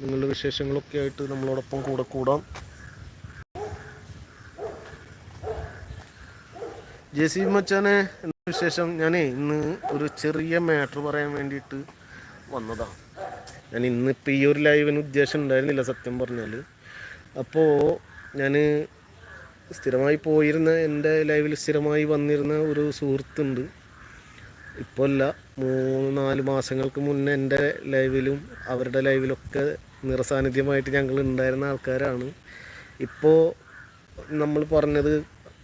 നിങ്ങളുടെ വിശേഷങ്ങളൊക്കെ ആയിട്ട് നമ്മളോടൊപ്പം കൂടെ കൂടാം. ജെ സി മച്ചാനെ വിശേഷം? ഞാൻ ഇന്ന് ഒരു ചെറിയ മാറ്റർ പറയാൻ വേണ്ടിയിട്ട് വന്നതാണ്. ഞാൻ ഇന്നിപ്പോൾ ഈ ഒരു ലൈവിന് ഉദ്ദേശം ഉണ്ടായിരുന്നില്ല സത്യം പറഞ്ഞാൽ അപ്പോൾ ഞാൻ സ്ഥിരമായി പോയിരുന്ന എന്റെ ലൈവിൽ സ്ഥിരമായി വന്നിരുന്ന ഒരു സുഹൃത്തുണ്ട്. ഇപ്പോൾ അല്ല മൂന്ന് നാല് മാസങ്ങൾക്ക് മുന്നേ എന്റെ ലൈവിലും അവരുടെ ലൈവിലൊക്കെ നിറസാന്നിധ്യമായിട്ട് ഞങ്ങൾ ഉണ്ടായിരുന്ന ആൾക്കാരാണ്. ഇപ്പോൾ നമ്മൾ പറഞ്ഞത്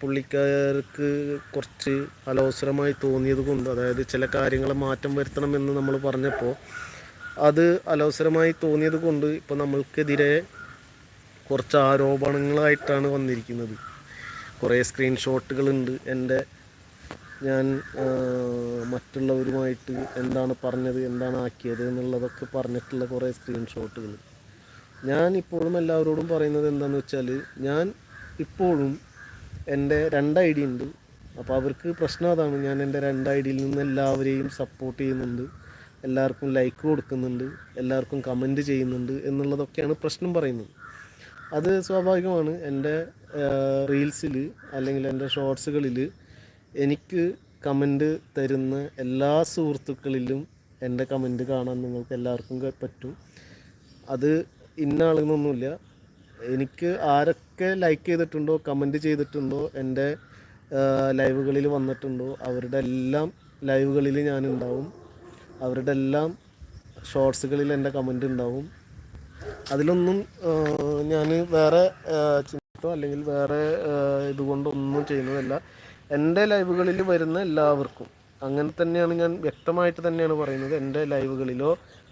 പുള്ളിക്കാർക്ക് കുറച്ച് അലോസരമായി തോന്നിയത് കൊണ്ട് അതായത് ചില കാര്യങ്ങൾ മാറ്റം വരുത്തണമെന്ന് നമ്മൾ പറഞ്ഞപ്പോൾ അത് അലോസരമായി തോന്നിയത് കൊണ്ട് ഇപ്പോൾ നമ്മൾക്കെതിരെ കുറച്ച് ആരോപണങ്ങളായിട്ടാണ് വന്നിരിക്കുന്നത്. കുറേ സ്ക്രീൻഷോട്ടുകളുണ്ട്. എന്റെ ഞാൻ മറ്റുള്ളവരുമായിട്ട് എന്താണ് പറഞ്ഞത് എന്താണ് ആക്കിയത് എന്നുള്ളതൊക്കെ പറഞ്ഞിട്ടുള്ള കുറേ സ്ക്രീൻഷോട്ടുകൾ. ഞാൻ ഇപ്പോഴും എല്ലാവരോടും പറയുന്നത് എന്താണെന്ന് വെച്ചാൽ ഞാൻ ഇപ്പോഴും എന്റെ രണ്ട് ഐ ഡി ഉണ്ട്. അപ്പോൾ അവർക്ക് പ്രശ്നം അതാണ്. ഞാൻ എന്റെ രണ്ട് ഐ ഡിയിൽ നിന്ന് എല്ലാവരെയും സപ്പോർട്ട് ചെയ്യുന്നുണ്ട്. എല്ലാവർക്കും ലൈക്ക് കൊടുക്കുന്നുണ്ട്. എല്ലാവർക്കും കമന്റ് ചെയ്യുന്നുണ്ട് എന്നുള്ളതൊക്കെയാണ് പ്രശ്നം പറയുന്നത്. അത് സ്വാഭാവികമാണ്. എന്റെ റീൽസിൽ അല്ലെങ്കിൽ എന്റെ ഷോർട്സുകളിൽ എനിക്ക് കമന്റ് തരുന്ന എല്ലാ സുഹൃത്തുക്കളിലും എന്റെ കമന്റ് കാണാൻ നിങ്ങൾക്ക് എല്ലാവർക്കും പറ്റും. അത് ഇന്ന ആളെന്നൊന്നുമില്ല എനിക്ക് ആരൊക്കെ ലൈക്ക് ചെയ്തിട്ടുണ്ടോ കമന്റ് ചെയ്തിട്ടുണ്ടോ എന്റെ ലൈവുകളിൽ വന്നിട്ടുണ്ടോ അവരുടെ എല്ലാം ലൈവുകളിൽ ഞാനുണ്ടാവും. അവരുടെ എല്ലാം ഷോർട്സുകളിൽ എന്റെ കമന്റ് ഉണ്ടാവും. അതിലൊന്നും ഞാൻ വേറെ ചിന്തോ അല്ലെങ്കിൽ വേറെ ഇതുകൊണ്ടൊന്നും ചെയ്യുന്നതല്ല. എന്റെ ലൈവുകളിൽ വരുന്ന എല്ലാവർക്കും അങ്ങനെ തന്നെയാണ് ഞാൻ വ്യക്തമായിട്ട് തന്നെയാണ് പറയുന്നത്. എന്റെ ലൈവുകളിലോ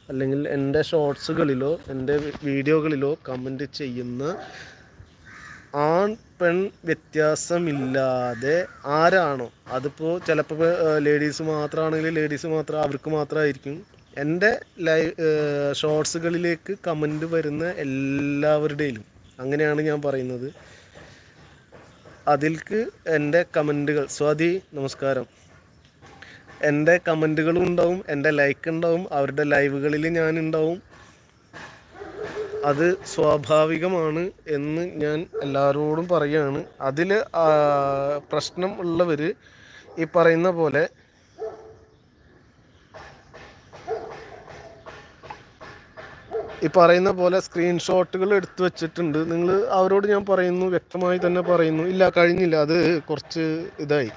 അല്ലെങ്കിൽ എന്റെ ഷോർട്സുകളിലോ എന്റെ വീഡിയോകളിലോ കമന്റ് ചെയ്യുന്ന ആൺ പെൺ വ്യത്യാസമില്ലാതെ ആരാണോ? അതിപ്പോൾ ചിലപ്പോൾ ലേഡീസ് മാത്രമാണെങ്കിൽ ലേഡീസ് മാത്രം അവർക്ക് മാത്രമായിരിക്കും എന്റെ ലൈ ഷോർട്സുകളിലേക്ക് കമന്റ് വരുന്ന എല്ലാവരുടെയിലും. അങ്ങനെയാണ് ഞാൻ പറയുന്നത്. അതിൽക്ക് എന്റെ കമന്റുകൾ. സ്വാതി നമസ്കാരം. എന്റെ കമന്റുകളും ഉണ്ടാവും എന്റെ ലൈക്ക് ഉണ്ടാവും അവരുടെ ലൈവുകളിൽ ഞാൻ ഉണ്ടാവും. അത് സ്വാഭാവികമാണ് എന്ന് ഞാൻ എല്ലാവരോടും പറയുകയാണ് അതിൽ പ്രശ്നം ഉള്ളവർ ഈ പറയുന്ന പോലെ ഈ പറയുന്ന പോലെ സ്ക്രീൻഷോട്ടുകൾ എടുത്തു വെച്ചിട്ടുണ്ട്. നിങ്ങൾ അവരോട് ഞാൻ പറയുന്നു വ്യക്തമായി തന്നെ പറയുന്നു. ഇല്ല കഴിഞ്ഞില്ല. അത് കുറച്ച് ഇതായി.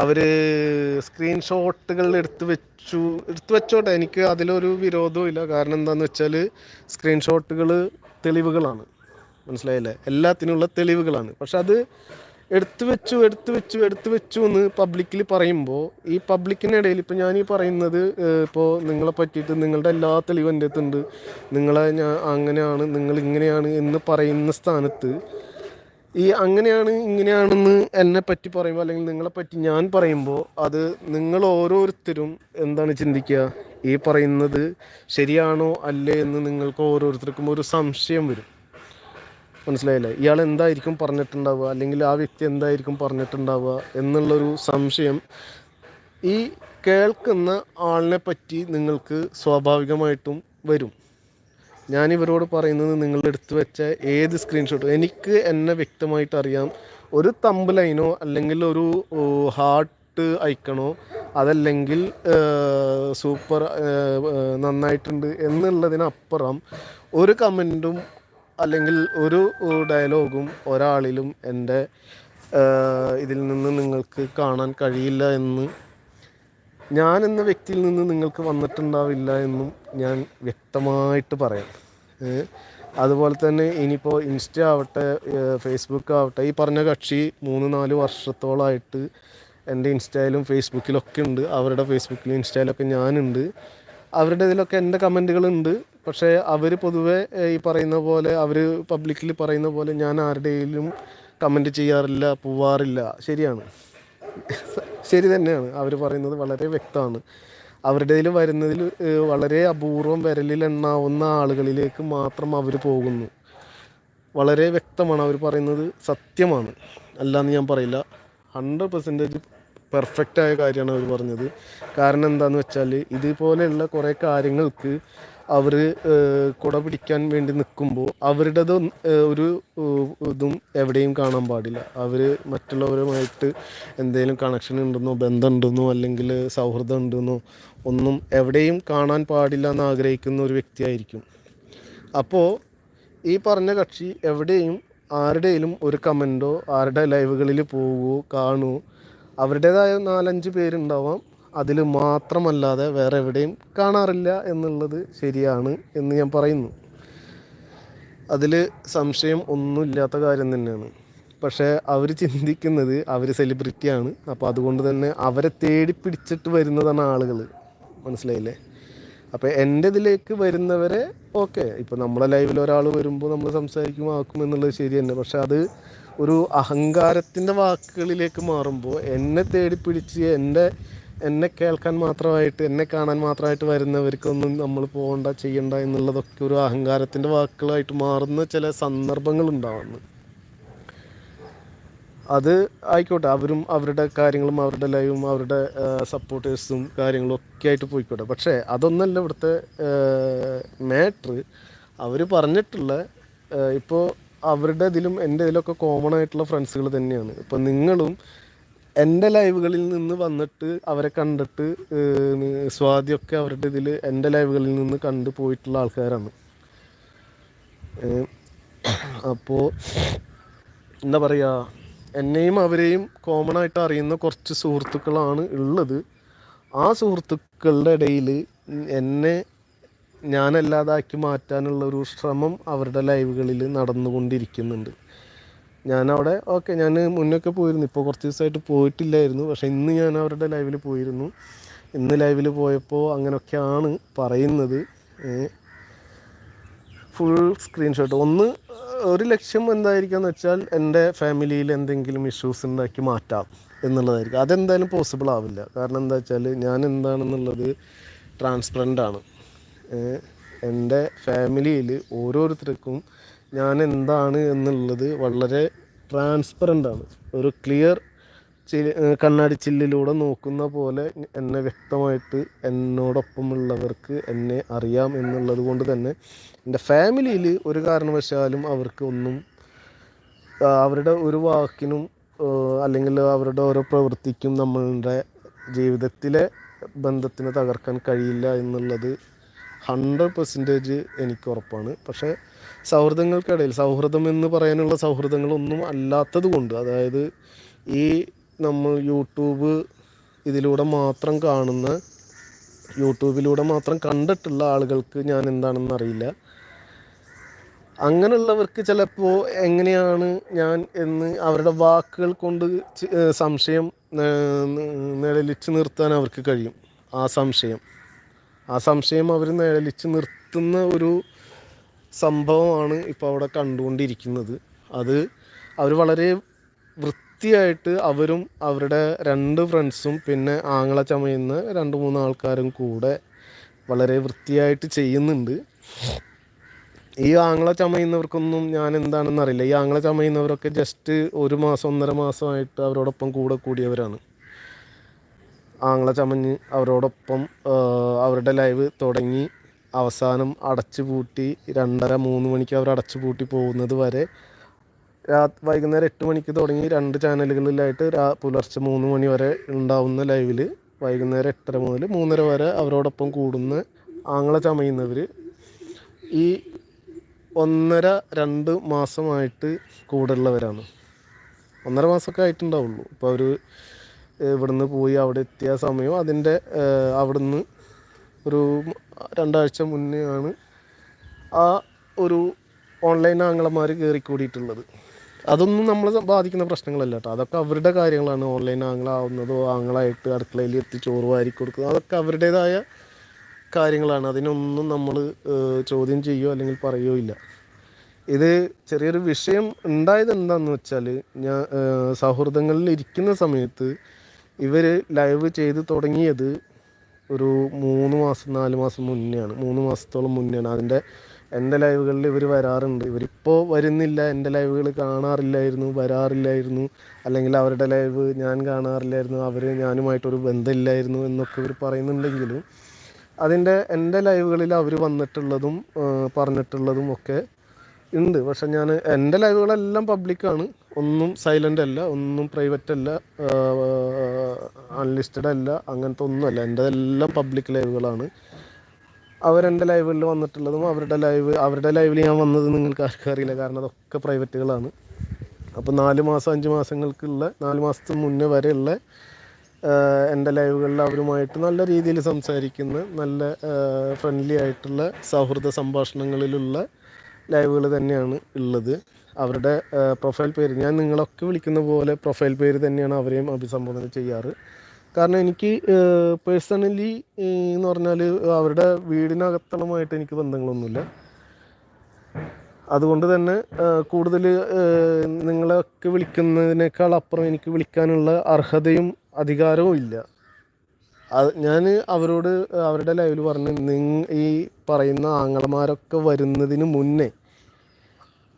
അവർ സ്ക്രീൻഷോട്ടുകൾ എടുത്തു വെച്ചു. എടുത്തു വെച്ചോട്ടെ എനിക്ക് അതിലൊരു വിരോധവും ഇല്ല. കാരണം എന്താണെന്ന് വെച്ചാൽ സ്ക്രീൻഷോട്ടുകൾ തെളിവുകളാണ്. മനസ്സിലായില്ലേ? എല്ലാത്തിനുള്ള തെളിവുകളാണ്. പക്ഷെ അത് എടുത്തു വെച്ചു എടുത്തു വെച്ചു എടുത്തു വെച്ചു എന്ന് പബ്ലിക്കിൽ പറയുമ്പോൾ ഈ പബ്ലിക്കിനിടയിൽ ഇപ്പോൾ ഞാൻ ഈ പറയുന്നത് ഇപ്പോൾ നിങ്ങളെ പറ്റിയിട്ട് നിങ്ങളുടെ എല്ലാ തെളിവും എന്റെ അടുത്തുണ്ട് നിങ്ങളെ ഞാൻ അങ്ങനെയാണ് നിങ്ങൾ ഇങ്ങനെയാണ് എന്ന് പറയുന്ന സ്ഥാനത്ത് ഈ അങ്ങനെയാണ് ഇങ്ങനെയാണെന്ന് എന്നെ പറ്റി പറയുമ്പോൾ അല്ലെങ്കിൽ നിങ്ങളെ പറ്റി ഞാൻ പറയുമ്പോൾ അത് നിങ്ങൾ ഓരോരുത്തരും എന്താണ് ചിന്തിക്കുക? ഈ പറയുന്നത് ശരിയാണോ അല്ലേ എന്ന് നിങ്ങൾക്ക് ഓരോരുത്തർക്കും ഒരു സംശയം വരും. മനസ്സിലായില്ലേ? ഇയാൾ എന്തായിരിക്കും പറഞ്ഞിട്ടുണ്ടാവുക? അല്ലെങ്കിൽ ആ വ്യക്തി എന്തായിരിക്കും പറഞ്ഞിട്ടുണ്ടാവുക എന്നുള്ളൊരു സംശയം ഈ കേൾക്കുന്ന ആളിനെ പറ്റി നിങ്ങൾക്ക് സ്വാഭാവികമായിട്ടും വരും. ഞാൻ ഇവരോട് പറയുന്നത് നിങ്ങൾ എടുത്തു വെച്ച ഏത് സ്ക്രീൻഷോട്ടും എനിക്ക് എന്നെ വ്യക്തമായിട്ട് അറിയാം. ഒരു തമ്പ് ലൈനോ അല്ലെങ്കിൽ ഒരു ഹാർട്ട് ഐക്കണോ അതല്ലെങ്കിൽ സൂപ്പർ നന്നായിട്ടുണ്ട് എന്നുള്ളതിനപ്പുറം ഒരു കമന്റും അല്ലെങ്കിൽ ഒരു ഡയലോഗും ഒരാളിലും എന്റെ ഇതിൽ നിന്ന് നിങ്ങൾക്ക് കാണാൻ കഴിയില്ല എന്ന് ഞാൻ എന്ന വ്യക്തിയിൽ നിന്ന് നിങ്ങൾക്ക് വന്നിട്ടുണ്ടാവില്ല എന്നും ഞാൻ വ്യക്തമായിട്ട് പറയാം. അതുപോലെ തന്നെ ഇനിയിപ്പോൾ ഇൻസ്റ്റ ആവട്ടെ ഫേസ്ബുക്ക് ആവട്ടെ ഈ പറഞ്ഞ കക്ഷി മൂന്ന് നാല് വർഷത്തോളമായിട്ട് എന്റെ ഇൻസ്റ്റയിലും ഫേസ്ബുക്കിലൊക്കെ ഉണ്ട്. അവരുടെ ഫേസ്ബുക്കിലും ഇൻസ്റ്റയിലൊക്കെ ഞാനുണ്ട്. അവരുടെ ഇതിലൊക്കെ എന്റെ കമന്റുകളുണ്ട്. പക്ഷേ അവർ പൊതുവെ ഈ പറയുന്ന പോലെ അവർ പബ്ലിക്കിൽ പറയുന്ന പോലെ ഞാൻ ആരുടെയും കമന്റ് ചെയ്യാറില്ല പോവാറില്ല. ശരിയാണ്. ശരി തന്നെയാണ്. അവർ പറയുന്നത് വളരെ വ്യക്തമാണ്. അവരുടെ ഇതിൽ വരുന്നതിൽ വളരെ അപൂർവം വിരലിൽ എണ്ണാവുന്ന ആളുകളിലേക്ക് മാത്രം അവർ പോകുന്നു. വളരെ വ്യക്തമാണ് അവർ പറയുന്നത്. സത്യമാണ്. അല്ലാന്ന് ഞാൻ പറയില്ല. ഹൺഡ്രഡ് പെർസെന്റേജ് പെർഫെക്റ്റായ കാര്യമാണ് അവർ പറഞ്ഞത്. കാരണം എന്താണെന്ന് വെച്ചാൽ ഇതുപോലെയുള്ള കുറേ കാര്യങ്ങൾക്ക് അവർ കുട പിടിക്കാൻ വേണ്ടി നിൽക്കുമ്പോൾ അവരുടേത് ഒരു ഇതും എവിടെയും കാണാൻ പാടില്ല. അവർ മറ്റുള്ളവരുമായിട്ട് എന്തെങ്കിലും കണക്ഷൻ ഉണ്ടെന്നോ ബന്ധം ഉണ്ടെന്നോ അല്ലെങ്കിൽ സൗഹൃദം ഉണ്ടെന്നോ ഒന്നും എവിടെയും കാണാൻ പാടില്ല എന്ന് ആഗ്രഹിക്കുന്ന ഒരു വ്യക്തിയായിരിക്കും. അപ്പോൾ ഈ പറഞ്ഞ കക്ഷി എവിടെയും ആരുടെയും ഒരു കമന്റോ ആരുടെ ലൈവുകളിൽ പോവുകയോ കാണുമോ അവരുടേതായ നാലഞ്ച് പേരുണ്ടാവാം. അതിൽ മാത്രമല്ലാതെ വേറെ എവിടെയും കാണാറില്ല എന്നുള്ളത് ശരിയാണ് എന്ന് ഞാൻ പറയുന്നു. അതിൽ സംശയം ഒന്നുമില്ലാത്ത കാര്യം തന്നെയാണ്. പക്ഷേ അവർ ചിന്തിക്കുന്നത് അവർ സെലിബ്രിറ്റിയാണ് അപ്പോൾ അതുകൊണ്ട് തന്നെ അവരെ തേടി പിടിച്ചിട്ട് വരുന്നതാണ് ആളുകൾ മനസ്സിലായില്ലേ? അപ്പോൾ എന്റെ ഇതിലേക്ക് വരുന്നവരെ ഓക്കെ. ഇപ്പോൾ നമ്മളെ ലൈവിൽ ഒരാൾ വരുമ്പോൾ നമ്മൾ സംസാരിക്കും ആക്കും എന്നുള്ളത് ശരി തന്നെ. പക്ഷെ അത് ഒരു അഹങ്കാരത്തിന്റെ വാക്കുകളിലേക്ക് മാറുമ്പോൾ എന്നെ തേടി പിടിച്ച് എന്റെ എന്നെ കേൾക്കാൻ മാത്രമായിട്ട് എന്നെ കാണാൻ മാത്രമായിട്ട് വരുന്നവർക്കൊന്നും നമ്മൾ പോകണ്ട ചെയ്യണ്ട എന്നുള്ളതൊക്കെ ഒരു അഹങ്കാരത്തിന്റെ വാക്കുകളായിട്ട് മാറുന്ന ചില സന്ദർഭങ്ങൾ ഉണ്ടാവുന്നു. അത് ആയിക്കോട്ടെ അവരും അവരുടെ കാര്യങ്ങളും അവരുടെ ലൈവും അവരുടെ സപ്പോർട്ടേഴ്സും കാര്യങ്ങളും ഒക്കെ ആയിട്ട് പോയിക്കോട്ടെ. പക്ഷേ അതൊന്നല്ല ഇവിടുത്തെ മാറ്റർ. അവർ പറഞ്ഞിട്ടുള്ള ഇപ്പോൾ അവരുടെ ഇതിലും എന്റെ ഇതിലൊക്കെ കോമൺ ആയിട്ടുള്ള ഫ്രണ്ട്സുകൾ തന്നെയാണ്. ഇപ്പം നിങ്ങളും എന്റെ ലൈവുകളിൽ നിന്ന് വന്നിട്ട് അവരെ കണ്ടിട്ട് സ്വാതിയൊക്കെ അവരുടെ ഇതിൽ എന്റെ ലൈവുകളിൽ നിന്ന് കണ്ടു പോയിട്ടുള്ള ആൾക്കാരാണ്. അപ്പോൾ എന്താ പറയുക എന്നെയും അവരെയും കോമൺ ആയിട്ട് അറിയുന്ന കുറച്ച് സുഹൃത്തുക്കളാണ് ഉള്ളത്. ആ സുഹൃത്തുക്കളുടെ ഇടയിൽ എന്നെ ഞാനല്ലാതാക്കി മാറ്റാനുള്ള ഒരു ശ്രമം അവരുടെ ലൈവുകളിൽ നടന്നുകൊണ്ടിരിക്കുന്നുണ്ട്. ഞാനവിടെ ഓക്കെ ഞാൻ മുന്നൊക്കെ പോയിരുന്നു. ഇപ്പോൾ കുറച്ച് ദിവസമായിട്ട് പോയിട്ടില്ലായിരുന്നു. പക്ഷേ ഇന്ന് ഞാൻ അവരുടെ ലൈവിൽ പോയിരുന്നു. ഇന്ന് ലൈവിൽ പോയപ്പോൾ അങ്ങനെയൊക്കെയാണ് പറയുന്നത്. ഫുൾ സ്ക്രീൻഷോട്ട് ഒന്ന് ഒരു ലക്ഷ്യം എന്തായിരിക്കാന്ന് വെച്ചാൽ എന്റെ ഫാമിലിയിൽ എന്തെങ്കിലും ഇഷ്യൂസ് ഉണ്ടാക്കി മാറ്റാം എന്നുള്ളതായിരിക്കും. അതെന്തായാലും പോസിബിൾ ആവില്ല. കാരണം എന്താ വെച്ചാൽ ഞാൻ എന്താണെന്നുള്ളത് ട്രാൻസ്പെറന്റ് ആണ്. എന്റെ ഫാമിലിയിൽ ഓരോരുത്തർക്കും ഞാൻ എന്താണ് എന്നുള്ളത് വളരെ ട്രാൻസ്പെറന്റ് ആണ്. ഒരു ക്ലിയർ കണ്ണാടി ചില്ലിലൂടെ നോക്കുന്ന പോലെ എന്നെ വ്യക്തമായിട്ട് എന്നോടൊപ്പമുള്ളവർക്ക് എന്നെ അറിയാം എന്നുള്ളത് കൊണ്ട് തന്നെ എന്റെ ഫാമിലിയിൽ ഒരു കാരണവശാലും അവർക്ക് ഒന്നും അവരുടെ ഒരു വാക്കിനും അല്ലെങ്കിൽ അവരുടെ ഓരോ പ്രവൃത്തിക്കും നമ്മളുടെ ജീവിതത്തിലെ ബന്ധത്തിനെ തകർക്കാൻ കഴിയില്ല എന്നുള്ളത് ഹൺഡ്രഡ് പെർസെന്റേജ് എനിക്ക് ഉറപ്പാണ്. പക്ഷേ സൗഹൃദങ്ങൾക്കിടയിൽ സൗഹൃദം എന്ന് പറയാനുള്ള സൗഹൃദങ്ങളൊന്നും അല്ലാത്തത് കൊണ്ട് അതായത് ഈ നമ്മൾ യൂട്യൂബ് ഇതിലൂടെ മാത്രം കാണുന്ന യൂട്യൂബിലൂടെ മാത്രം കണ്ടിട്ടുള്ള ആളുകൾക്ക് ഞാൻ എന്താണെന്ന് അറിയില്ല. അങ്ങനെയുള്ളവർക്ക് ചിലപ്പോൾ എങ്ങനെയാണ് ഞാൻ എന്ന് അവരുടെ വാക്കുകൾ കൊണ്ട് സംശയം നിഴലിച്ച് നിർത്താൻ അവർക്ക് കഴിയും. ആ സംശയം. ആ സംശയം അവർ നിഴലിച്ച് നിർത്തുന്ന ഒരു സംഭവമാണ് ഇപ്പോൾ അവിടെ കണ്ടുകൊണ്ടിരിക്കുന്നത്. അത് അവർ വളരെ വൃത്തിയായിട്ട് അവരും അവരുടെ രണ്ട് ഫ്രണ്ട്സും പിന്നെ ആങ്ങള ചമയുന്ന രണ്ട് മൂന്ന് ആൾക്കാരും കൂടെ വളരെ വൃത്തിയായിട്ട് ചെയ്യുന്നുണ്ട്. ഈ ആങ്ങള ചമയുന്നവർക്കൊന്നും ഞാൻ എന്താണെന്ന് അറിയില്ല. ഈ ആങ്ങള ചമയുന്നവരൊക്കെ ജസ്റ്റ് ഒരു മാസം ഒന്നര മാസമായിട്ട് അവരോടൊപ്പം കൂടെ കൂടിയവരാണ്. ആങ്ങള ചമഞ്ഞ് അവരോടൊപ്പം അവരുടെ ലൈവ് തുടങ്ങി. അവസാനം അടച്ചു പൂട്ടി രണ്ടര മൂന്ന് മണിക്ക് അവർ അടച്ചു പൂട്ടി പോകുന്നത് വരെ. രാ വൈകുന്നേരം എട്ട് മണിക്ക് തുടങ്ങി രണ്ട് ചാനലുകളിലായിട്ട് രാ പുലർച്ചെ മൂന്ന് മണി വരെ ഉണ്ടാവുന്ന ലൈവിൽ വൈകുന്നേരം എട്ടര മുതൽ മൂന്നര വരെ അവരോടൊപ്പം കൂടുന്ന ആങ്ങള ചമയുന്നവർ ഈ ഒന്നര രണ്ട് മാസമായിട്ട് കൂടുള്ളവരാണ് ഒന്നര മാസമൊക്കെ ആയിട്ടുണ്ടാവുള്ളൂ. ഇപ്പോൾ അവർ ഇവിടുന്ന് പോയി അവിടെ എത്തിയ സമയം അതിന്റെ അവിടുന്ന് ഒരു രണ്ടാഴ്ച മുന്നേ ആണ് ആ ഒരു ഓൺലൈൻ ആങ്ങളമാർ കയറിക്കൂടിയിട്ടുള്ളത് അതൊന്നും നമ്മളെ ബാധിക്കുന്ന പ്രശ്നങ്ങളല്ല കേട്ടോ. അതൊക്കെ അവരുടെ കാര്യങ്ങളാണ്. ഓൺലൈൻ ആംഗ്ലാവുന്നതോ ആംഗ്ലായിട്ട് അടുക്കളയിൽ എത്തി ചോറ് വാരി കൊടുക്കുന്നതോ അതൊക്കെ അവരുടേതായ കാര്യങ്ങളാണ്. അതിനൊന്നും നമ്മൾ ചോദ്യം ചെയ്യുകയോ അല്ലെങ്കിൽ പറയുകയോ ഇല്ല. ഇത് ചെറിയൊരു വിഷയം ഉണ്ടായത് എന്താണെന്ന് വെച്ചാൽ ഞാൻ സൗഹൃദങ്ങളിൽ ഇരിക്കുന്ന സമയത്ത് ഇവർ ലൈവ് ചെയ്ത് തുടങ്ങിയത് ഒരു മൂന്ന് മാസം നാല് മാസം മുന്നെയാണ്. മൂന്ന് മാസത്തോളം മുന്നെയാണ്. അതിന്റെ എന്റെ ലൈവുകളിൽ ഇവർ വരാറുണ്ട്. ഇവരിപ്പോൾ വരുന്നില്ല. എന്റെ ലൈവുകൾ കാണാറില്ലായിരുന്നു വരാറില്ലായിരുന്നു. അല്ലെങ്കിൽ അവരുടെ ലൈവ് ഞാൻ കാണാറില്ലായിരുന്നു അവർ ഞാനുമായിട്ടൊരു ബന്ധമില്ലായിരുന്നു എന്നൊക്കെ ഇവർ പറയുന്നുണ്ടെങ്കിലും അതിന്റെ എന്റെ ലൈവുകളിൽ അവർ വന്നിട്ടുള്ളതും പറഞ്ഞിട്ടുള്ളതും ഒക്കെ ഉണ്ട്. പക്ഷെ ഞാൻ എന്റെ ലൈവുകളെല്ലാം പബ്ലിക്കാണ് ഒന്നും സൈലന്റ് അല്ല ഒന്നും പ്രൈവറ്റ് അല്ല അൺലിസ്റ്റഡ് അല്ല അങ്ങനത്തെ ഒന്നുമല്ല എന്റെ എല്ലാം പബ്ലിക് ലൈവുകളാണ്. അവരെന്റെ ലൈവുകളിൽ വന്നിട്ടുള്ളതും അവരുടെ ലൈവ് അവരുടെ ലൈവിൽ ഞാൻ വന്നത് നിങ്ങൾക്ക് ആർക്കും അറിയില്ല. കാരണം അതൊക്കെ പ്രൈവറ്റുകളാണ് അപ്പോൾ നാല് മാസം അഞ്ച് മാസങ്ങൾക്കുള്ള നാല് മാസത്തിന് മുന്നേ വരെയുള്ള എന്റെ ലൈവുകളിൽ അവരുമായിട്ട് നല്ല രീതിയിൽ സംസാരിക്കുന്ന നല്ല ഫ്രണ്ട്ലി ആയിട്ടുള്ള സൗഹൃദ സംഭാഷണങ്ങളിലുള്ള ലൈവുകൾ തന്നെയാണ് ഉള്ളത്. അവരുടെ പ്രൊഫൈൽ പേര് ഞാൻ നിങ്ങളൊക്കെ വിളിക്കുന്ന പോലെ പ്രൊഫൈൽ പേര് തന്നെയാണ് അവരെയും അഭിസംബോധന ചെയ്യാറ്. കാരണം എനിക്ക് പേഴ്സണലി എന്ന് പറഞ്ഞാൽ അവരുടെ വീടിനകത്തളമായിട്ട് എനിക്ക് ബന്ധങ്ങളൊന്നുമില്ല. അതുകൊണ്ട് തന്നെ കൂടുതൽ നിങ്ങളൊക്കെ വിളിക്കുന്നതിനേക്കാൾ അപ്പുറം എനിക്ക് വിളിക്കാനുള്ള അർഹതയും അധികാരവും ഇല്ല. അത് ഞാൻ അവരോട് അവരുടെ ലൈവിൽ പറഞ്ഞു നിങ്ങ ഈ പറയുന്ന ആങ്ങളമാരൊക്കെ വരുന്നതിന് മുന്നേ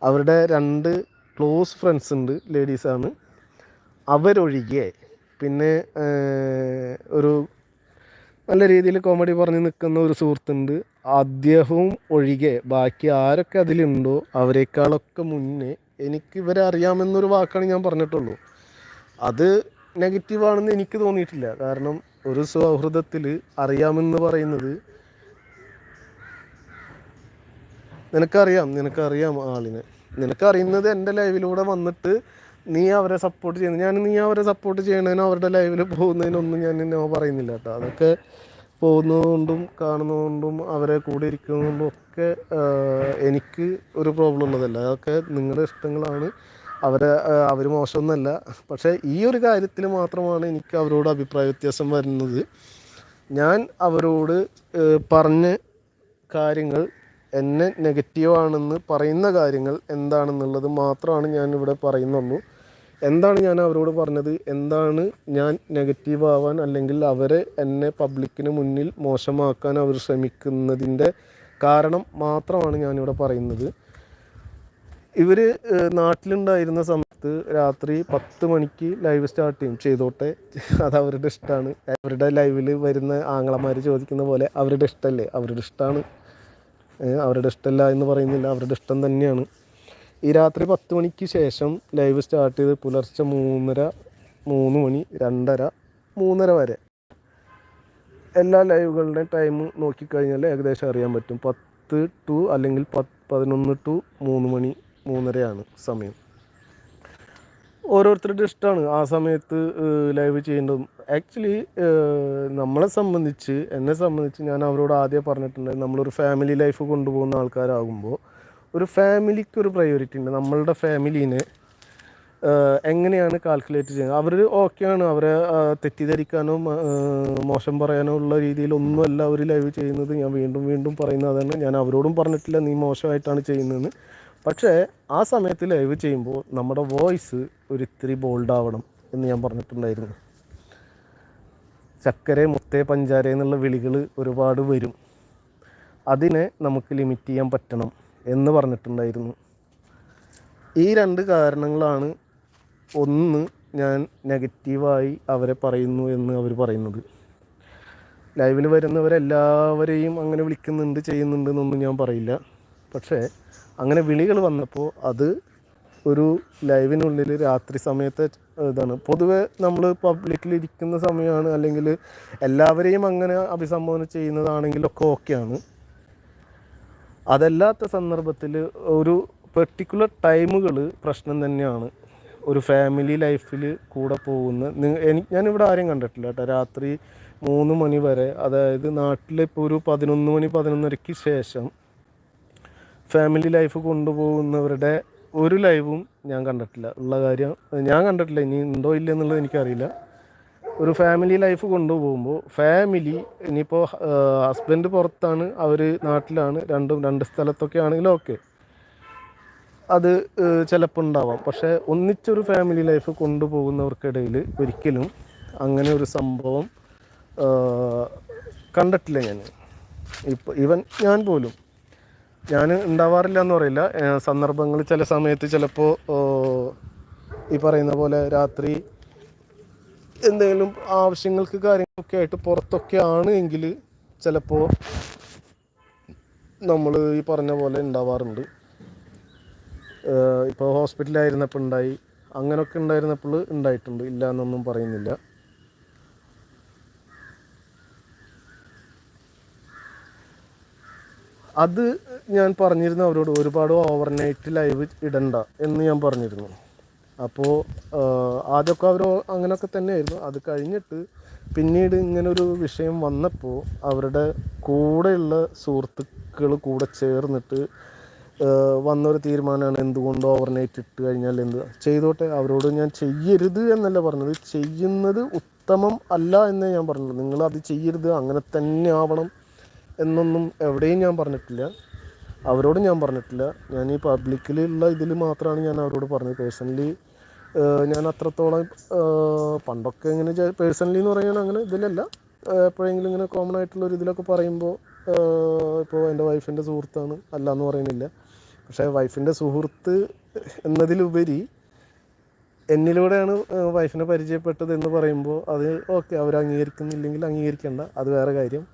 അവരുടെ രണ്ട് ക്ലോസ് ഫ്രണ്ട്സ് ഉണ്ട് ലേഡീസാണ് അവരൊഴികെ പിന്നെ ഒരു നല്ല രീതിയിൽ കോമഡി പറഞ്ഞ് നിൽക്കുന്ന ഒരു സുഹൃത്തുണ്ട്. അദ്ദേഹവും ഒഴികെ. ബാക്കി ആരൊക്കെ അതിലുണ്ടോ അവരെക്കാളൊക്കെ മുന്നേ എനിക്ക് ഇവരെ അറിയാമെന്നൊരു വാക്കാണ് ഞാൻ പറഞ്ഞിട്ടുള്ളൂ. അത് നെഗറ്റീവാണെന്ന് എനിക്ക് തോന്നിയിട്ടില്ല. കാരണം ഒരു സൗഹൃദത്തിൽ അറിയാമെന്ന് പറയുന്നത് നിനക്കറിയാം നിനക്കറിയാം ആളിനെ. നിനക്കറിയുന്നത് എന്റെ ലൈവിലൂടെ വന്നിട്ട് നീ അവരെ സപ്പോർട്ട് ചെയ്യുന്നു ഞാൻ നീ അവരെ സപ്പോർട്ട് ചെയ്യണതിനോ അവരുടെ ലൈവിൽ പോകുന്നതിനൊന്നും ഞാൻ നോ പറയുന്നില്ല കേട്ടോ. അതൊക്കെ പോകുന്നതുകൊണ്ടും കാണുന്നതുകൊണ്ടും അവരെ കൂടെ ഇരിക്കുന്നതുകൊണ്ടും ഒക്കെ എനിക്ക് ഒരു പ്രോബ്ലം ഉള്ളതല്ല. അതൊക്കെ നിങ്ങളുടെ ഇഷ്ടങ്ങളാണ്. അവരെ അവർ മോശമൊന്നുമല്ല. പക്ഷേ ഈ ഒരു കാര്യത്തിൽ മാത്രമാണ് എനിക്ക് അവരോട് അഭിപ്രായ വ്യത്യാസം വരുന്നത്. ഞാൻ അവരോട് പറഞ്ഞ കാര്യങ്ങൾ എന്നെ നെഗറ്റീവാണെന്ന് പറയുന്ന കാര്യങ്ങൾ എന്താണെന്നുള്ളത് മാത്രമാണ് ഞാൻ ഇവിടെ പറയുന്നുള്ളൂ. എന്താണ് ഞാൻ അവരോട് പറഞ്ഞത്? എന്താണ് ഞാൻ നെഗറ്റീവ് ആവാൻ അല്ലെങ്കിൽ അവരെ എന്നെ പബ്ലിക്കിന് മുന്നിൽ മോശമാക്കാൻ അവർ ശ്രമിക്കുന്നതിന്റെ കാരണം മാത്രമാണ് ഞാനിവിടെ പറയുന്നത്. ഇവർ നാട്ടിലുണ്ടായിരുന്ന സമയത്ത് രാത്രി പത്ത് മണിക്ക് ലൈവ് സ്റ്റാർട്ട് ചെയ്യും. ചെയ്തോട്ടെ. അത് അവരുടെ ഇഷ്ടമാണ് അവരുടെ ലൈവിൽ വരുന്ന ആങ്ങളമാർ ചോദിക്കുന്ന പോലെ അവരുടെ ഇഷ്ടമല്ലേ അവരുടെ ഇഷ്ടമാണ് അവരുടെ ഇഷ്ടമല്ല എന്ന് പറയുന്നില്ല. അവരുടെ ഇഷ്ടം തന്നെയാണ്. ഈ രാത്രി പത്ത് മണിക്ക് ശേഷം ലൈവ് സ്റ്റാർട്ട് ചെയ്ത് പുലർച്ചെ മൂന്നര മൂന്ന് മണി രണ്ടര മൂന്നര വരെ. എല്ലാ ലൈവുകളുടെ ടൈം നോക്കിക്കഴിഞ്ഞാൽ ഏകദേശം അറിയാൻ പറ്റും. പത്ത് ടു അല്ലെങ്കിൽ പത്ത് പതിനൊന്ന് ടു മൂന്ന് മണി മൂന്നരയാണ് സമയം. ഓരോരുത്തരുടെ ഇഷ്ടമാണ്. ആ സമയത്ത് ലൈവ് ചെയ്യേണ്ടതും. ആക്ച്വലി നമ്മളെ സംബന്ധിച്ച് എന്നെ സംബന്ധിച്ച് ഞാൻ അവരോട് ആദ്യം പറഞ്ഞിട്ടുണ്ട് നമ്മളൊരു ഫാമിലി ലൈഫ് കൊണ്ടുപോകുന്ന ആൾക്കാരാകുമ്പോൾ ഒരു ഫാമിലിക്ക് ഒരു പ്രയോറിറ്റി ഉണ്ട്. നമ്മളുടെ ഫാമിലീനെ എങ്ങനെയാണ് കാൽക്കുലേറ്റ് ചെയ്യുന്നത് അവർ ഓക്കെയാണ് അവരെ തെറ്റിദ്ധരിക്കാനോ മോശം പറയാനോ ഉള്ള രീതിയിൽ രീതിയിലൊന്നുമല്ല അവർ ലൈവ് ചെയ്യുന്നത്. ഞാൻ വീണ്ടും വീണ്ടും പറയുന്നത് അതാണ് ഞാൻ അവരോടും പറഞ്ഞിട്ടില്ല നീ മോശമായിട്ടാണ് ചെയ്യുന്നതെന്ന്. പക്ഷേ ആ സമയത്ത് ലൈവ് ചെയ്യുമ്പോൾ നമ്മുടെ വോയിസ് ഒരു ഇത്തിരി ബോൾഡ് ആവണം എന്ന് ഞാൻ പറഞ്ഞിട്ടുണ്ടായിരുന്നു. ചക്കരെ മുത്തേ പഞ്ചാര എന്നുള്ള വിളികൾ ഒരുപാട് വരും. അതിനെ നമുക്ക് ലിമിറ്റ് ചെയ്യാൻ പറ്റണം എന്ന് പറഞ്ഞിട്ടുണ്ടായിരുന്നു. ഈ രണ്ട് കാരണങ്ങളാണ് ഒന്ന് ഞാൻ നെഗറ്റീവായി അവരെ പറയുന്നു എന്ന് അവർ പറയുന്നത്. ലൈവിൽ വരുന്നവരെല്ലാവരെയും അങ്ങനെ വിളിക്കുന്നുണ്ട് ചെയ്യുന്നുണ്ട് എന്നൊന്നും ഞാൻ പറയില്ല. പക്ഷേ അങ്ങനെ വിളികൾ വന്നപ്പോൾ അത് ഒരു ലൈവിനുള്ളിൽ രാത്രി സമയത്തെ ഇതാണ്. പൊതുവെ നമ്മൾ പബ്ലിക്കിൽ ഇരിക്കുന്ന സമയമാണ് അല്ലെങ്കിൽ എല്ലാവരെയും അങ്ങനെ അഭിസംബോധന ചെയ്യുന്നതാണെങ്കിലൊക്കെ ഓക്കെയാണ്. അതല്ലാത്ത സന്ദർഭത്തിൽ ഒരു പെർട്ടിക്കുലർ ടൈമുകൾ പ്രശ്നം തന്നെയാണ്. ഒരു ഫാമിലി ലൈഫിൽ കൂടെ പോകുന്ന എനിക്ക് ഞാനിവിടെ ആരെയും കണ്ടിട്ടില്ല കേട്ടോ. രാത്രി മൂന്ന് മണി വരെ അതായത് നാട്ടിലിപ്പോൾ ഒരു പതിനൊന്ന് മണി പതിനൊന്നരയ്ക്ക് ശേഷം ഫാമിലി ലൈഫ് കൊണ്ടുപോകുന്നവരുടെ ഒരു ലൈവും ഞാൻ കണ്ടിട്ടില്ല. ഉള്ള കാര്യം ഞാൻ കണ്ടിട്ടില്ല. ഇനി ഉണ്ടോ ഇല്ല എന്നുള്ളത് എനിക്കറിയില്ല. ഒരു ഫാമിലി ലൈഫ് കൊണ്ടുപോകുമ്പോൾ ഫാമിലി ഇനിയിപ്പോൾ ഹസ്ബൻഡ് പുറത്താണ് അവർ നാട്ടിലാണ് രണ്ടും രണ്ട് സ്ഥലത്തൊക്കെ ആണെങ്കിലും ഓക്കെ അത് ചിലപ്പോൾ ഉണ്ടാവാം. പക്ഷേ ഒന്നിച്ചൊരു ഫാമിലി ലൈഫ് കൊണ്ടുപോകുന്നവർക്കിടയിൽ ഒരിക്കലും അങ്ങനെ ഒരു സംഭവം കണ്ടിട്ടില്ല ഞാൻ. ഇപ്പോൾ ഈവൻ ഞാൻ പോലും ഞാൻ ഉണ്ടാവാറില്ല എന്ന് പറയില്ല സന്ദർഭങ്ങൾ ചില സമയത്ത് ചിലപ്പോൾ ഈ പറയുന്ന പോലെ രാത്രി എന്തെങ്കിലും ആവശ്യങ്ങൾക്ക് കാര്യങ്ങളൊക്കെ ആയിട്ട് പുറത്തൊക്കെ ആണ് എങ്കിൽ ചിലപ്പോൾ നമ്മൾ ഈ പറഞ്ഞ പോലെ ഉണ്ടാവാറുണ്ട്. ഇപ്പോൾ ഹോസ്പിറ്റലായിരുന്നപ്പോൾ ഉണ്ടായി. അങ്ങനെയൊക്കെ ഉണ്ടായിരുന്നപ്പോൾ ഉണ്ടായിട്ടുണ്ട്. ഇല്ല എന്നൊന്നും പറയുന്നില്ല. അത് ഞാൻ പറഞ്ഞിരുന്നു അവരോട് ഒരുപാട് ഓവർനൈറ്റ് ലൈവ് ഇടണ്ട എന്ന് ഞാൻ പറഞ്ഞിരുന്നു. അപ്പോൾ ആദ്യമൊക്കെ അവർ അങ്ങനെയൊക്കെ തന്നെയായിരുന്നു. അത് കഴിഞ്ഞിട്ട് പിന്നീട് ഇങ്ങനൊരു വിഷയം വന്നപ്പോൾ അവരുടെ കൂടെയുള്ള സുഹൃത്തുക്കൾ കൂടെ ചേർന്നിട്ട് വന്നൊരു തീരുമാനമാണ് എന്തുകൊണ്ട് ഓവർനൈറ്റ് ഇട്ട് കഴിഞ്ഞാൽ എന്ത്. ചെയ്തോട്ടെ അവരോട് ഞാൻ ചെയ്യരുത് എന്നല്ല പറഞ്ഞത്. ചെയ്യുന്നത് ഉത്തമം അല്ല എന്നേ ഞാൻ പറഞ്ഞുള്ളൂ നിങ്ങൾ അത് ചെയ്യരുത് അങ്ങനെ തന്നെ ആവണം എന്നൊന്നും എവിടെയും ഞാൻ പറഞ്ഞിട്ടില്ല. അവരോട് ഞാൻ പറഞ്ഞിട്ടില്ല. ഞാൻ ഈ പബ്ലിക്കിലുള്ള ഇതിൽ മാത്രമാണ് ഞാൻ അവരോട് പറഞ്ഞത്. പേഴ്സണലി ഞാൻ അത്രത്തോളം പണ്ടൊക്കെ ഇങ്ങനെ പേഴ്സണലി എന്ന് പറയുന്നത് അങ്ങനെ ഇതിലല്ല. എപ്പോഴെങ്കിലും ഇങ്ങനെ കോമൺ ആയിട്ടുള്ള ഒരു ഇതിലൊക്കെ പറയുമ്പോൾ ഇപ്പോൾ എന്റെ വൈഫിന്റെ സുഹൃത്താണ്. അല്ല എന്ന് പറയുന്നില്ല. പക്ഷേ വൈഫിന്റെ സുഹൃത്ത് എന്നതിലുപരി എന്നിലൂടെയാണ് വൈഫിനെ പരിചയപ്പെട്ടത് എന്ന് പറയുമ്പോൾ അത് ഓക്കെ അവർ അംഗീകരിക്കുന്നില്ലെങ്കിൽ അംഗീകരിക്കേണ്ട. അത് വേറെ കാര്യം.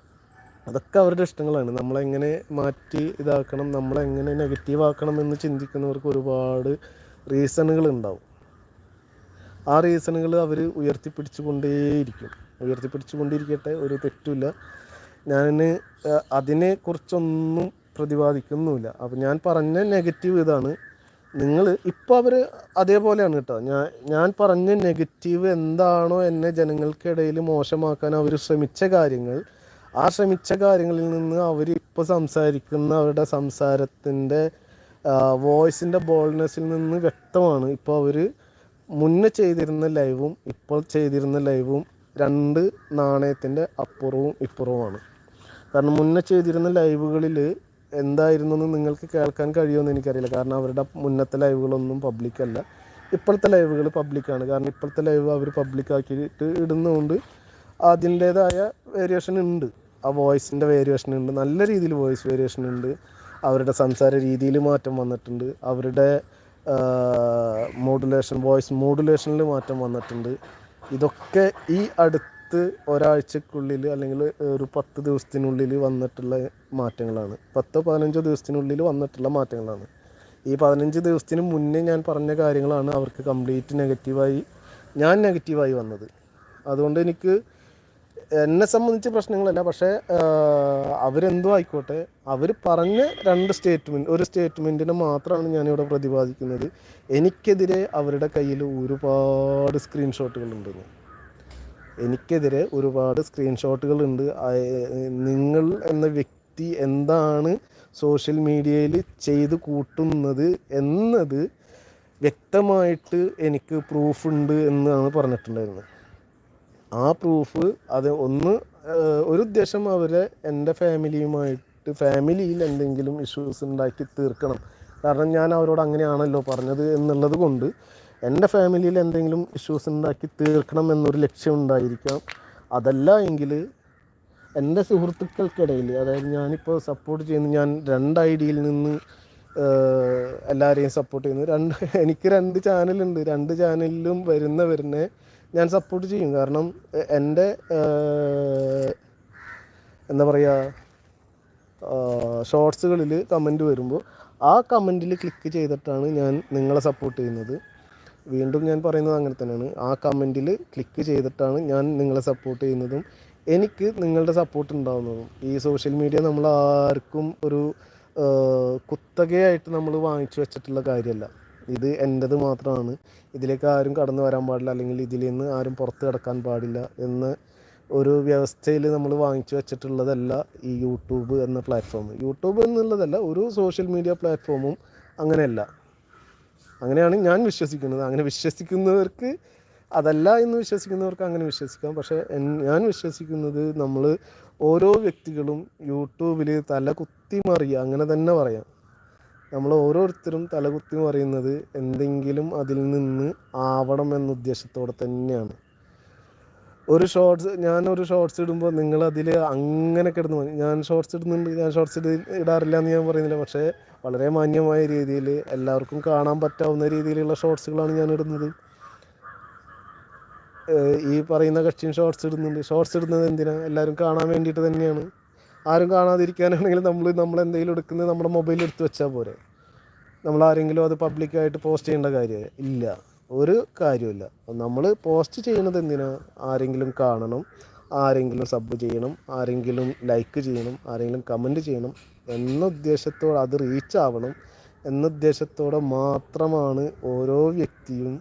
അതൊക്കെ അവരുടെ ഇഷ്ടങ്ങളാണ്. നമ്മളെങ്ങനെ മാറ്റി ഇതാക്കണം നമ്മളെങ്ങനെ നെഗറ്റീവ് ആക്കണം എന്ന് ചിന്തിക്കുന്നവർക്ക് ഒരുപാട് റീസണുകൾ ഉണ്ടാവും. ആ റീസണുകൾ അവർ ഉയർത്തിപ്പിടിച്ചുകൊണ്ടേയിരിക്കും. കൊണ്ടേയിരിക്കും ഉയർത്തിപ്പിടിച്ചു കൊണ്ടിരിക്കട്ടെ ഒരു തെറ്റുമില്ല. ഞാൻ അതിനെക്കുറിച്ചൊന്നും പ്രതിപാദിക്കുന്നുമില്ല. അപ്പം ഞാൻ പറഞ്ഞ നെഗറ്റീവ് ഇതാണ്. നിങ്ങൾ ഇപ്പോൾ അവർ അതേപോലെയാണ് കേട്ടോ. ഞാൻ ഞാൻ പറഞ്ഞ നെഗറ്റീവ് എന്താണോ എന്നെ ജനങ്ങൾക്കിടയിൽ മോശമാക്കാൻ അവർ ശ്രമിച്ച കാര്യങ്ങൾ ആ ശ്രമിച്ച കാര്യങ്ങളിൽ നിന്ന് അവർ ഇപ്പോൾ സംസാരിക്കുന്ന അവരുടെ സംസാരത്തിന്റെ വോയിസിന്റെ ബോൾഡ്നെസ്സിൽ നിന്ന് വ്യക്തമാണ്. ഇപ്പോൾ അവർ മുന്നേ ചെയ്തിരുന്ന ലൈവും ഇപ്പോൾ ചെയ്തിരുന്ന ലൈവും രണ്ട് നാണയത്തിന്റെ അപ്പുറവും ഇപ്പുറവുമാണ്. കാരണം മുന്നേ ചെയ്തിരുന്ന ലൈവുകളിൽ എന്തായിരുന്നു എന്ന് നിങ്ങൾക്ക് കേൾക്കാൻ കഴിയുമെന്ന് എനിക്കറിയില്ല. കാരണം അവരുടെ മുന്നത്തെ ലൈവുകളൊന്നും പബ്ലിക്കല്ല ഇപ്പോഴത്തെ ലൈവുകൾ പബ്ലിക്കാണ് കാരണം ഇപ്പോഴത്തെ ലൈവ് അവർ പബ്ലിക്കാക്കിയിട്ട് ഇടുന്നതുകൊണ്ട് അതിന്റേതായ വേരിയേഷൻ ഉണ്ട്. ആ വോയിസിന്റെ വേരിയേഷൻ ഉണ്ട്. നല്ല രീതിയിൽ വോയിസ് വേരിയേഷൻ ഉണ്ട്. അവരുടെ സംസാര രീതിയിൽ മാറ്റം വന്നിട്ടുണ്ട്. അവരുടെ മോഡുലേഷൻ വോയിസ് മോഡുലേഷനിൽ മാറ്റം വന്നിട്ടുണ്ട്. ഇതൊക്കെ ഈ അടുത്ത് ഒരാഴ്ചക്കുള്ളിൽ അല്ലെങ്കിൽ ഒരു പത്ത് ദിവസത്തിനുള്ളിൽ വന്നിട്ടുള്ള മാറ്റങ്ങളാണ്. പത്തോ പതിനഞ്ചോ ദിവസത്തിനുള്ളിൽ വന്നിട്ടുള്ള മാറ്റങ്ങളാണ്. ഈ പതിനഞ്ച് ദിവസത്തിന് മുന്നേ ഞാൻ പറഞ്ഞ കാര്യങ്ങളാണ് അവർക്ക് കംപ്ലീറ്റ് നെഗറ്റീവായി ഞാൻ നെഗറ്റീവായി വന്നത്. അതുകൊണ്ട് എനിക്ക് എന്നെ സംബന്ധിച്ച് പ്രശ്നങ്ങളല്ല. പക്ഷേ അവരെന്തോ ആയിക്കോട്ടെ അവർ പറഞ്ഞ രണ്ട് സ്റ്റേറ്റ്മെന്റ് ഒരു സ്റ്റേറ്റ്മെന്റിനെ മാത്രമാണ് ഞാനിവിടെ പ്രതിപാദിക്കുന്നത്. എനിക്കെതിരെ അവരുടെ കയ്യിൽ ഒരുപാട് സ്ക്രീൻഷോട്ടുകളുണ്ടെന്ന് എനിക്കെതിരെ ഒരുപാട് സ്ക്രീൻഷോട്ടുകൾ ഉണ്ട്. നിങ്ങൾ എന്ന വ്യക്തി എന്താണ് സോഷ്യൽ മീഡിയയിൽ ചെയ്ത് കൂട്ടുന്നത് എന്നത് വ്യക്തമായിട്ട് എനിക്ക് പ്രൂഫുണ്ട് എന്നാണ് പറഞ്ഞിട്ടുണ്ടായിരുന്നത്. ആ പ്രൂഫ് അത് ഒന്ന് ഒരു ഉദ്ദേശം അവരെ എന്റെ ഫാമിലിയുമായിട്ട് ഫാമിലിയിൽ എന്തെങ്കിലും ഇഷ്യൂസ് ഉണ്ടാക്കി തീർക്കണം. കാരണം ഞാൻ അവരോട് അങ്ങനെയാണല്ലോ പറഞ്ഞത് എന്നുള്ളത് കൊണ്ട് എന്റെ ഫാമിലിയിൽ എന്തെങ്കിലും ഇഷ്യൂസ് ഉണ്ടാക്കി തീർക്കണം എന്നൊരു ലക്ഷ്യം ഉണ്ടായിരിക്കാം. അതല്ല എങ്കിൽ എന്റെ സുഹൃത്തുക്കൾക്കിടയിൽ അതായത് ഞാനിപ്പോൾ സപ്പോർട്ട് ചെയ്യുന്ന ഞാൻ രണ്ട് ഐ ഡിയിൽ നിന്ന് എല്ലാവരെയും സപ്പോർട്ട് ചെയ്യുന്നു. രണ്ട് എനിക്ക് രണ്ട് ചാനലുണ്ട് രണ്ട് ചാനലിലും വരുന്നവരിനെ ഞാൻ സപ്പോർട്ട് ചെയ്യും. കാരണം എന്റെ എന്താ പറയുക ഷോർട്സുകളിൽ കമന്റ് വരുമ്പോൾ ആ കമന്റിൽ ക്ലിക്ക് ചെയ്തിട്ടാണ് ഞാൻ നിങ്ങളെ സപ്പോർട്ട് ചെയ്യുന്നത്. വീണ്ടും ഞാൻ പറയുന്നത് അങ്ങനെ തന്നെയാണ്. ആ കമന്റിൽ ക്ലിക്ക് ചെയ്തിട്ടാണ് ഞാൻ നിങ്ങളെ സപ്പോർട്ട് ചെയ്യുന്നതും എനിക്ക് നിങ്ങളുടെ സപ്പോർട്ട് ഉണ്ടാകുന്നതും ഈ സോഷ്യൽ മീഡിയ നമ്മൾ ആർക്കും ഒരു കുത്തകയായിട്ട് നമ്മൾ വാങ്ങിച്ചു വെച്ചിട്ടുള്ള കാര്യമല്ല. ഇത് എന്റെത് മാത്രമാണ്. ഇതിലേക്ക് ആരും കടന്നു വരാൻ പാടില്ല. അല്ലെങ്കിൽ ഇതിൽ നിന്ന് ആരും പുറത്ത് കിടക്കാൻ പാടില്ല എന്ന് ഒരു വ്യവസ്ഥയിൽ നമ്മൾ വാങ്ങിച്ചു വെച്ചിട്ടുള്ളതല്ല ഈ യൂട്യൂബ് എന്ന പ്ലാറ്റ്ഫോം യൂട്യൂബ് എന്നുള്ളതല്ല ഒരു സോഷ്യൽ മീഡിയ പ്ലാറ്റ്ഫോമും അങ്ങനെയല്ല. അങ്ങനെയാണ് ഞാൻ വിശ്വസിക്കുന്നത്. അങ്ങനെ വിശ്വസിക്കുന്നവർക്ക് അതല്ല എന്ന് വിശ്വസിക്കുന്നവർക്ക് അങ്ങനെ വിശ്വസിക്കാം. പക്ഷേ ഞാൻ വിശ്വസിക്കുന്നത് നമ്മൾ ഓരോ വ്യക്തികളും യൂട്യൂബിൽ തല കുത്തി മറിയുക അങ്ങനെ തന്നെ പറയാം. നമ്മൾ ഓരോരുത്തരും തലകുത്തി മറിയുന്നത് എന്തെങ്കിലും അതിൽ നിന്ന് ആവണം എന്ന ഉദ്ദേശത്തോടെ തന്നെയാണ്. ഒരു ഷോർട്സ് ഞാൻ ഒരു ഷോർട്സ് ഇടുമ്പോൾ നിങ്ങൾ അതിൽ അങ്ങനെ കിടന്നു ഞാൻ ഷോർട്സ് ഇടുന്നുണ്ട് ഞാൻ ഷോർട്സ് ഇട ഇടാറില്ല എന്ന് ഞാൻ പറയുന്നില്ല. പക്ഷേ വളരെ മാന്യമായ രീതിയിൽ എല്ലാവർക്കും കാണാൻ പറ്റാവുന്ന രീതിയിലുള്ള ഷോർട്സുകളാണ് ഞാൻ ഇടുന്നത്. ഈ പറയുന്ന കക്ഷിയും ഷോർട്സ് ഇടുന്നുണ്ട്. ഷോർട്സ് ഇടുന്നത് എന്തിനാണ് എല്ലാവരും കാണാൻ വേണ്ടിയിട്ട് തന്നെയാണ്. ആരും കാണാതിരിക്കാനാണെങ്കിൽ നമ്മൾ നമ്മൾ എന്തെങ്കിലും എടുക്കുന്നത് നമ്മുടെ മൊബൈലിൽ എടുത്ത് വെച്ചാൽ പോരെ. നമ്മൾ ആരെങ്കിലും അത് പബ്ലിക്കായിട്ട് പോസ്റ്റ് ചെയ്യേണ്ട കാര്യമില്ല ഇല്ല. ഒരു കാര്യമില്ല നമ്മൾ പോസ്റ്റ് ചെയ്യുന്നത് എന്തിനാ? ആരെങ്കിലും കാണണം ആരെങ്കിലും സബ് ചെയ്യണം ആരെങ്കിലും ലൈക്ക് ചെയ്യണം ആരെങ്കിലും കമന്റ് ചെയ്യണം എന്ന ഉദ്ദേശത്തോടെ അത് റീച്ച് ആവണം എന്ന ഉദ്ദേശത്തോടെ മാത്രമാണ് ഓരോ വ്യക്തിയും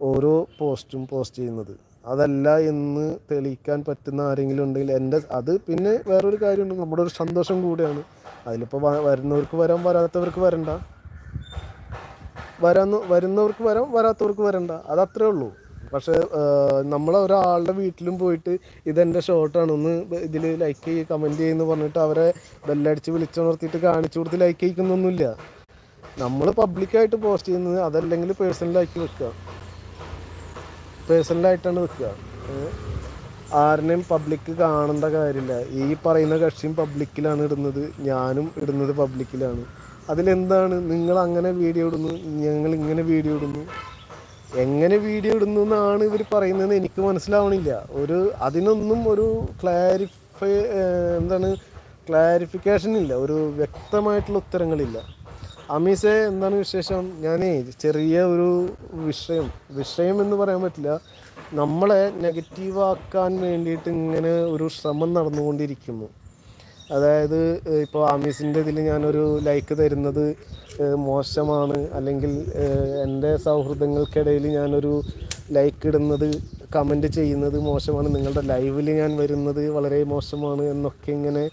ഓരോ പോസ്റ്റും പോസ്റ്റ് ചെയ്യുന്നത്. അതല്ല എന്ന് തെളിയിക്കാൻ പറ്റുന്ന ആരെങ്കിലും ഉണ്ടെങ്കിൽ എന്റെ അത് പിന്നെ വേറൊരു കാര്യമുണ്ട്. നമ്മുടെ ഒരു സന്തോഷം കൂടിയാണ്. അതിലിപ്പോൾ വരുന്നവർക്ക് വരാം വരാത്തവർക്ക് വരണ്ട. വരാന്ന് വരുന്നവർക്ക് വരാം വരാത്തവർക്ക് വരണ്ട. അത് അത്രേ ഉള്ളൂ. പക്ഷേ നമ്മൾ ഒരാളുടെ വീട്ടിലും പോയിട്ട് ഇതെന്റെ ഷോർട്ടാണ് ഒന്ന് ഇതിൽ ലൈക്ക് ചെയ്യുക കമന്റ് ചെയ്യുമെന്ന് പറഞ്ഞിട്ട് അവരെ ബെല്ലടിച്ച് വിളിച്ചുണർത്തിയിട്ട് കാണിച്ചു കൊടുത്ത് ലൈക്ക് ചെയ്യിക്കുന്നൊന്നുമില്ല. നമ്മൾ പബ്ലിക്കായിട്ട് പോസ്റ്റ് ചെയ്യുന്നത് അതല്ലെങ്കിൽ പേഴ്സണലാക്കി വെക്കുക. പേഴ്സണലായിട്ടാണ് വെക്കുക ഏ? പബ്ലിക്ക് പബ്ലിക് കാണേണ്ട കാര്യമില്ല. ഈ പറയുന്ന കക്ഷിയും പബ്ലിക്കിലാണ് ഇടുന്നത്. ഞാനും ഇടുന്നത് പബ്ലിക്കിലാണ് അതിലെന്താണ്? നിങ്ങൾ അങ്ങനെ വീഡിയോ ഇടുന്നു. ഞങ്ങൾ ഇങ്ങനെ വീഡിയോ ഇടുന്നു. എങ്ങനെ വീഡിയോ ഇടുന്നു എന്നാണ് ഇവർ പറയുന്നതെന്ന് എനിക്ക് മനസ്സിലാവണില്ല. ഒരു അതിനൊന്നും ഒരു ക്ലാരിഫൈ എന്താണ്? ക്ലാരിഫിക്കേഷൻ ഇല്ല. ഒരു വ്യക്തമായിട്ടുള്ള ഉത്തരങ്ങളില്ല. അമീസെ എന്താണ് വിശേഷം? ഞാനേ ചെറിയ ഒരു വിഷയം. വിഷയം എന്ന് പറയാൻ പറ്റില്ല. നമ്മളെ നെഗറ്റീവാക്കാൻ വേണ്ടിയിട്ട് ഇങ്ങനെ ഒരു ശ്രമം നടന്നുകൊണ്ടിരിക്കുന്നു. അതായത് ഇപ്പോൾ ആമീസിന്റെ ഇതിൽ ഞാനൊരു ലൈക്ക് തരുന്നത് മോശമാണ്. അല്ലെങ്കിൽ എന്റെ സൗഹൃദങ്ങൾക്കിടയിൽ ഞാനൊരു ലൈക്ക് ഇടുന്നത് കമന്റ് ചെയ്യുന്നത് മോശമാണ്. നിങ്ങളുടെ ലൈവിൽ ഞാൻ വരുന്നത് വളരെ മോശമാണ് എന്നൊക്കെ ഇങ്ങനെ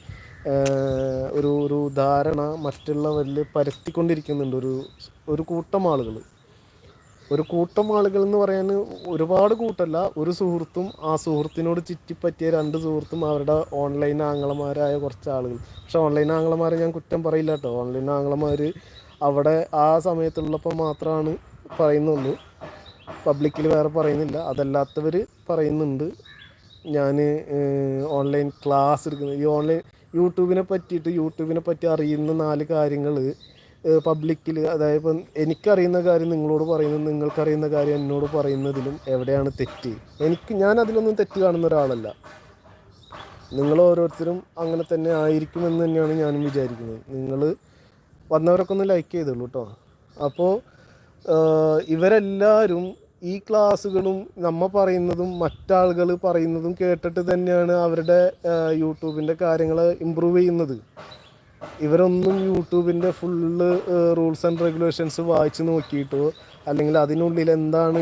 ഒരു ഒരു ധാരണ മറ്റുള്ളവരിൽ പരത്തിക്കൊണ്ടിരിക്കുന്നുണ്ട്. ഒരു ഒരു കൂട്ടം ആളുകൾ. ഒരു കൂട്ടം ആളുകൾ എന്ന് പറയാൻ ഒരുപാട് കൂട്ടല്ല ഒരു സുഹൃത്തും ആ സുഹൃത്തിനോട് ചുറ്റിപ്പറ്റിയ രണ്ട് സുഹൃത്തും അവരുടെ ഓൺലൈൻ ആങ്ങളമാരായ കുറച്ച് ആളുകൾ. പക്ഷെ ഓൺലൈൻ ആങ്ങളമാരെ ഞാൻ കുറ്റം പറയില്ല കേട്ടോ. ഓൺലൈൻ ആങ്ങളമാർ അവിടെ ആ സമയത്തുള്ളപ്പോൾ മാത്രമാണ് പറയുന്നുള്ളൂ. പബ്ലിക്കിൽ വേറെ പറയുന്നില്ല. അതല്ലാത്തവർ പറയുന്നുണ്ട്. ഞാൻ ഓൺലൈൻ ക്ലാസ് എടുക്കുന്നത്. ഈ ഓൺലൈൻ യൂട്യൂബിനെ പറ്റിയിട്ട് യൂട്യൂബിനെ പറ്റി അറിയുന്ന നാല് കാര്യങ്ങൾ പബ്ലിക്കിൽ അതായത് ഇപ്പം എനിക്കറിയുന്ന കാര്യം നിങ്ങളോട് പറയുന്നത് നിങ്ങൾക്കറിയുന്ന കാര്യം എന്നോട് പറയുന്നതിലും എവിടെയാണ് തെറ്റ്? എനിക്ക് ഞാൻ അതിലൊന്നും തെറ്റ് കാണുന്ന ഒരാളല്ല. നിങ്ങൾ ഓരോരുത്തരും അങ്ങനെ തന്നെ ആയിരിക്കുമെന്ന് തന്നെയാണ് ഞാനും വിചാരിക്കുന്നത്. നിങ്ങൾ വന്നവരൊക്കെ ഒന്ന് ലൈക്ക് ചെയ്തോളൂ കേട്ടോ അപ്പോൾ ഇവരെല്ലാവരും ഈ ക്ലാസ്സുകളും നമ്മ പറയുന്നതും മറ്റാളുകൾ പറയുന്നതും കേട്ടിട്ട് തന്നെയാണ് അവരുടെ യൂട്യൂബിന്റെ കാര്യങ്ങൾ ഇമ്പ്രൂവ് ചെയ്യുന്നത്. ഇവരൊന്നും യൂട്യൂബിന്റെ ഫുള്ള് റൂൾസ് ആൻഡ് റെഗുലേഷൻസ് വായിച്ച് നോക്കിയിട്ടോ അല്ലെങ്കിൽ അതിനുള്ളിൽ എന്താണ്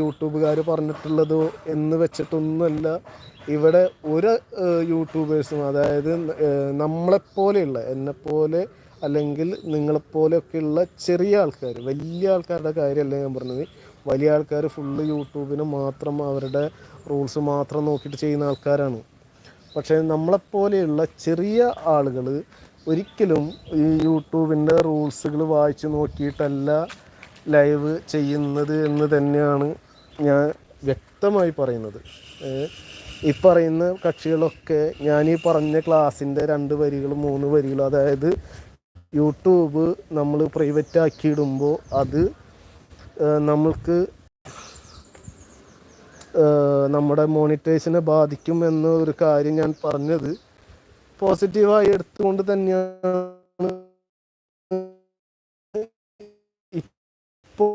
യൂട്യൂബുകാർ പറഞ്ഞിട്ടുള്ളതോ എന്ന് വെച്ചിട്ടൊന്നുമല്ല. ഇവിടെ ഒരു യൂട്യൂബേഴ്സും അതായത് നമ്മളെപ്പോലെയുള്ള എന്നെപ്പോലെ അല്ലെങ്കിൽ നിങ്ങളെപ്പോലെയൊക്കെയുള്ള ചെറിയ ആൾക്കാർ വലിയ ആൾക്കാരുടെ കാര്യമല്ല ഞാൻ പറഞ്ഞത്. വലിയ ആൾക്കാർ ഫുള്ള് യൂട്യൂബിന് മാത്രം അവരുടെ റൂൾസ് മാത്രം നോക്കിയിട്ട് ചെയ്യുന്ന ആൾക്കാരാണ്. പക്ഷേ നമ്മളെപ്പോലെയുള്ള ചെറിയ ആളുകൾ ഒരിക്കലും ഈ യൂട്യൂബിന്റെ റൂൾസുകൾ വായിച്ച് നോക്കിയിട്ടല്ല ലൈവ് ചെയ്യുന്നത് എന്ന് തന്നെയാണ് ഞാൻ വ്യക്തമായി പറയുന്നത്. ഈ പറയുന്ന കക്ഷികളൊക്കെ ഞാൻ ഈ പറഞ്ഞ ക്ലാസ്സിന്റെ രണ്ട് വരികളും മൂന്ന് വരികളും അതായത് യൂട്യൂബ് നമ്മൾ പ്രൈവറ്റ് ആക്കിയിടുമ്പോൾ അത് നമ്മൾക്ക് നമ്മുടെ മോണിറ്റൈസിനെ ബാധിക്കും എന്ന ഒരു കാര്യം ഞാൻ പറഞ്ഞത്. പോസിറ്റീവായി എടുത്തുകൊണ്ട് തന്നെയാണ് ഇപ്പോൾ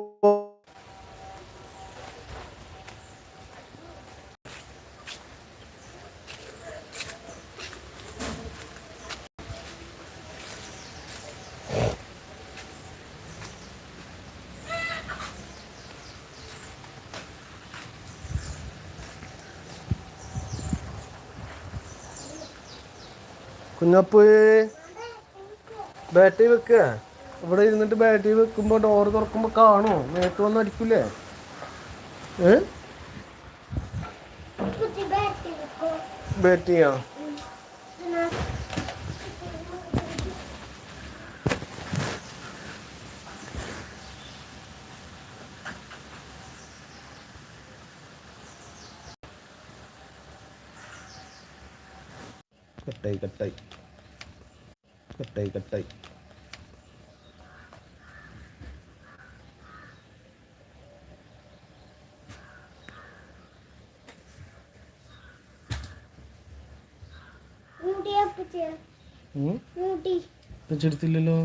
കുഞ്ഞപ്പ് ബാറ്ററി വെക്ക. ഇവിടെ ഇരുന്നിട്ട് ബാറ്ററി വെക്കുമ്പോൾ ഡോറ് തുറക്കുമ്പോൾ കാണുമോ നേരിട്ട് വന്ന് അടിക്കൂലേ? ഏ? ബാറ്ററിയാ കട്ടായി കട്ടായി. കട്ടായി കട്ടായി. ചെടുത്തില്ലല്ലോ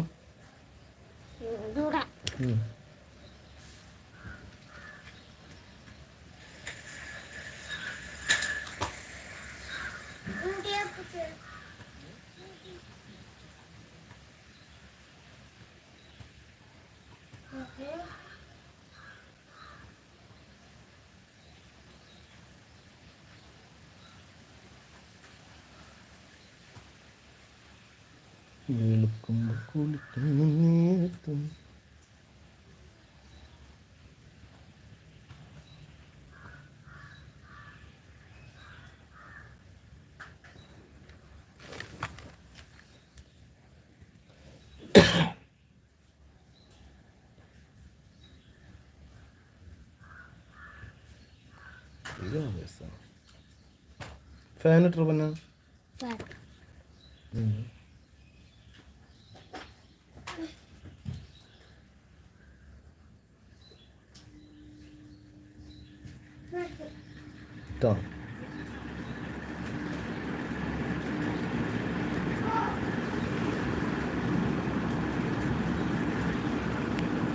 വെളുക്കുമ്പോൾ കുളിക്കുന്ന നേരത്തും ഫാൻ ഇട്ടു പിന്നെ